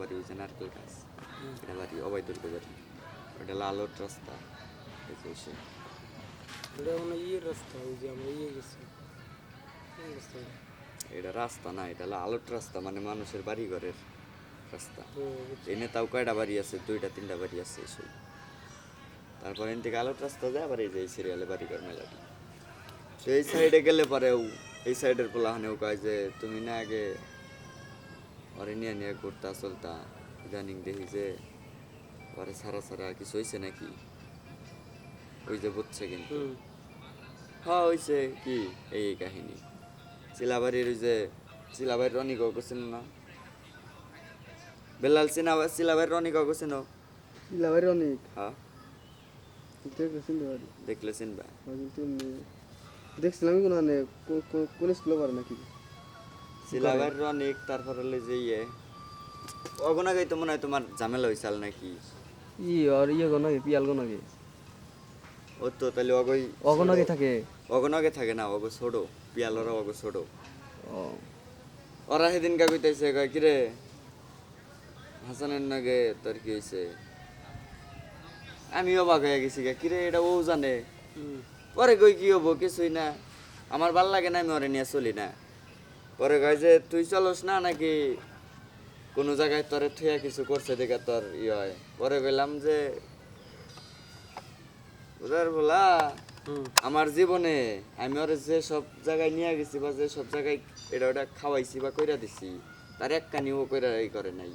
বাড়ি হয়েছে নারকেল গাছ। এটা বাড়ি অবৈধ বাড়ি। ওটা লালট রাস্তা। এই যে এটা মানে ইয়ে রাস্তা ওই যে আমরা ইয়ে গেছি। এটা? এটা রাস্তা না এটা আলোট রাস্তা মানে মানুষের বাড়ি ঘরের রাস্তা এনে তাও কয়টা বাড়ি আছে? দুইটা তিনটা বাড়ি আছে এসব তারপর এন থেকে আলোট রাস্তা যায় আবার এই যে এই সিরিয়ালে বাড়ি ঘর মেলাটি। তো এই সাইডে গেলে পরেও এই সাইডের পোলাহানেও কয় যে তুমি না আগে ওরে নিয়ে নিয়ে ঘুরতা চলতা ইদানিং দেখি যে ওরে সারা সারা কিছু হয়েছে নাকি? ওই যে বুঝছে কিন্তু। হ্যাঁ হয়েছে কি? এই কাহিনী। চিলাবাড়ির ওই যে চিলাবাড়ির রনিক করছিল না? বেলাল সিনা চিলাবাড়ির রনিক করছিল লাভারি অনেক হ্যাঁ। দেখলে চিনবা। দেখছিলাম কোনো মানে কোন স্কুলে পারে নাকি? চিলাবাড়ির রনিক তারপর হলে যে ইয়ে অগনাগাই তো মনে হয় তোমার ঝামেলা হয়েছিল নাকি ই আর ইয়ে গো নাকি পিয়াল গো নাকি ও তো তাহলে অগই অগনাগে থাকে অগনাগে থাকে না অগ ছোড়ো পিয়ালরা অগ ছোড়ো ও ওরা সেদিন কা কইতেছে কয় কিরে হাসানের নাগে তোর কি হয়েছে আমি অবাক হয়ে গেছি গা কিরে এটা ও জানে পরে কই কি হব কিছুই না আমার ভালো লাগে না আমি ওরে নিয়ে চলি না পরে কয় যে তুই চলস না নাকি? কোনো জায়গায় তোরে থুয়া কিছু করছে দেখে তোর ই হয়। পরে কইলাম যে বুঝার বলা আমার জীবনে আমি ওরে যে সব জায়গায় নিয়ে গেছি বা যে সব জায়গায় এটা ওটা খাওয়াইছি বা কইরা দিছি তার এক কানিও কইরা ই করে নাই।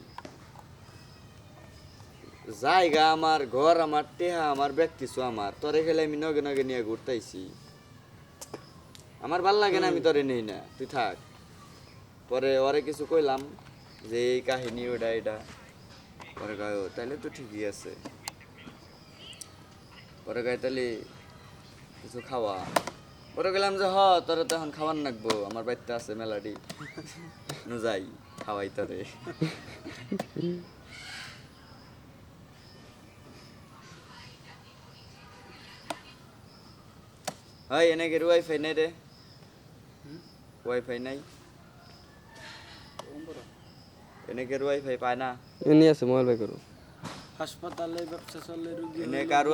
জায়গা আমার ঘর আমার টেহা আমার ব্যাগ কিছু আমার তোরে খেলে আমি নগে নগে নিয়ে ঘুরতাইছি। আমার ভালো লাগে না আমি তোরে নেই না তুই থাক। পরে ওরে কিছু কইলাম যে এই কাহিনী ওটা এটা পরে কয় "ও, তাইলে তো ঠিকই আছে। পরে কয় তাহলে কিছু খাওয়া। পরে গেলাম যে হ তোরা তো এখন খাবার নাকবো আমার বাড়িতে আছে মেলাডি যাই খাওয়াই তোরে। হয় এনেকে ওয়াইফাই নাই রে। ওয়াইফাই নাই। এনে গের ওয়াইফাই পায় না। এনে আছে মোবাইল বাই করো হাসপাতালে ব্যবসা চলে রুগী এনে কার